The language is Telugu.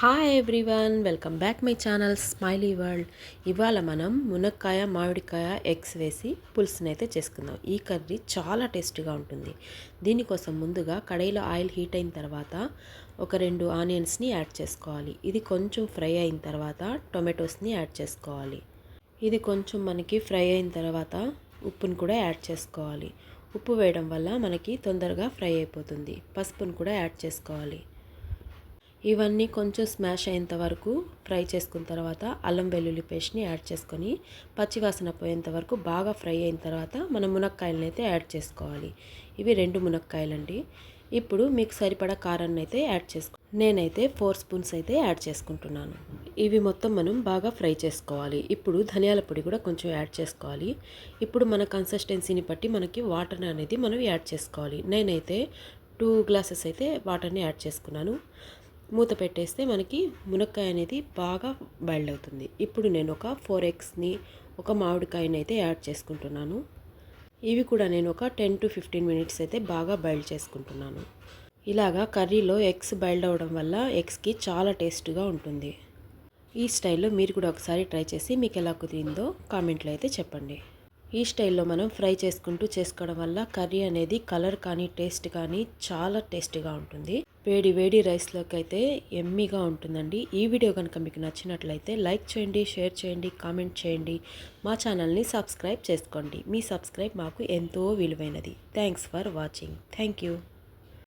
Hi everyone welcome back my channel smiley world ఇవాళ మనం మునక్కాయ మామిడికాయ ఎగ్స్ వేసి పులుసుని అయితే చేసుకుందాం. ఈ కర్రీ చాలా టేస్టీగా ఉంటుంది. దీనికోసం ముందుగా కడాయిలో ఆయిల్ హీట్ అయిన తర్వాత ఒక రెండు ఆనియన్స్ని యాడ్ చేసుకోవాలి. ఇది కొంచెం ఫ్రై అయిన తర్వాత టొమాటోస్ని యాడ్ చేసుకోవాలి. ఇది కొంచెం మనకి ఫ్రై అయిన తర్వాత ఉప్పును కూడా యాడ్ చేసుకోవాలి. ఉప్పు వేయడం వల్ల మనకి తొందరగా ఫ్రై అయిపోతుంది. పసుపును కూడా యాడ్ చేసుకోవాలి. ఇవన్నీ కొంచెం స్మాష్ అయ్యేంత వరకు ఫ్రై చేసుకున్న తర్వాత అల్లం వెల్లుల్లి పేస్ట్ని యాడ్ చేసుకొని పచ్చివాసన పోయేంత వరకు బాగా ఫ్రై అయిన తర్వాత మనం మునక్కాయలను అయితే యాడ్ చేసుకోవాలి. ఇవి రెండు మునక్కాయలండి. ఇప్పుడు మీకు సరిపడా కారాన్ని అయితే యాడ్ చేసుకో నేనైతే ఫోర్ స్పూన్స్ అయితే యాడ్ చేసుకుంటున్నాను. ఇవి మొత్తం మనం బాగా ఫ్రై చేసుకోవాలి. ఇప్పుడు ధనియాల పొడి కూడా కొంచెం యాడ్ చేసుకోవాలి. ఇప్పుడు మన కన్సిస్టెన్సీని బట్టి మనకి వాటర్ అనేది మనం యాడ్ చేసుకోవాలి. నేనైతే టూ గ్లాసెస్ అయితే వాటర్ని యాడ్ చేసుకున్నాను. మూత పెట్టేస్తే మనకి మునక్కాయ అనేది బాగా బాయిల్డ్ అవుతుంది. ఇప్పుడు నేను ఒక ఫోర్ ఎగ్స్ని ఒక మామిడికాయని అయితే యాడ్ చేసుకుంటున్నాను. ఇవి కూడా నేను ఒక టెన్ టు ఫిఫ్టీన్ మినిట్స్ అయితే బాగా బాయిల్ చేసుకుంటున్నాను. ఇలాగా కర్రీలో ఎగ్స్ బాయిల్డ్ అవ్వడం వల్ల ఎగ్స్కి చాలా టేస్ట్గా ఉంటుంది. ఈ స్టైల్లో మీరు కూడా ఒకసారి ట్రై చేసి మీకు ఎలా కుదిరిందో కామెంట్లో అయితే చెప్పండి. ఈ స్టైల్లో మనం ఫ్రై చేసుకుంటూ చేసుకోవడం వల్ల కర్రీ అనేది కలర్ కానీ టేస్ట్ కానీ చాలా టేస్టీగా ఉంటుంది. వేడి వేడి రైస్లోకి అయితే ఎమ్మీగా ఉంటుందండి. ఈ వీడియో కనుక మీకు నచ్చినట్లయితే లైక్ చేయండి షేర్ చేయండి కామెంట్ చేయండి. మా ఛానల్ని సబ్స్క్రైబ్ చేసుకోండి. మీ సబ్స్క్రైబ్ మాకు ఎంతో విలువైనది. Thanks for watching. Thank you.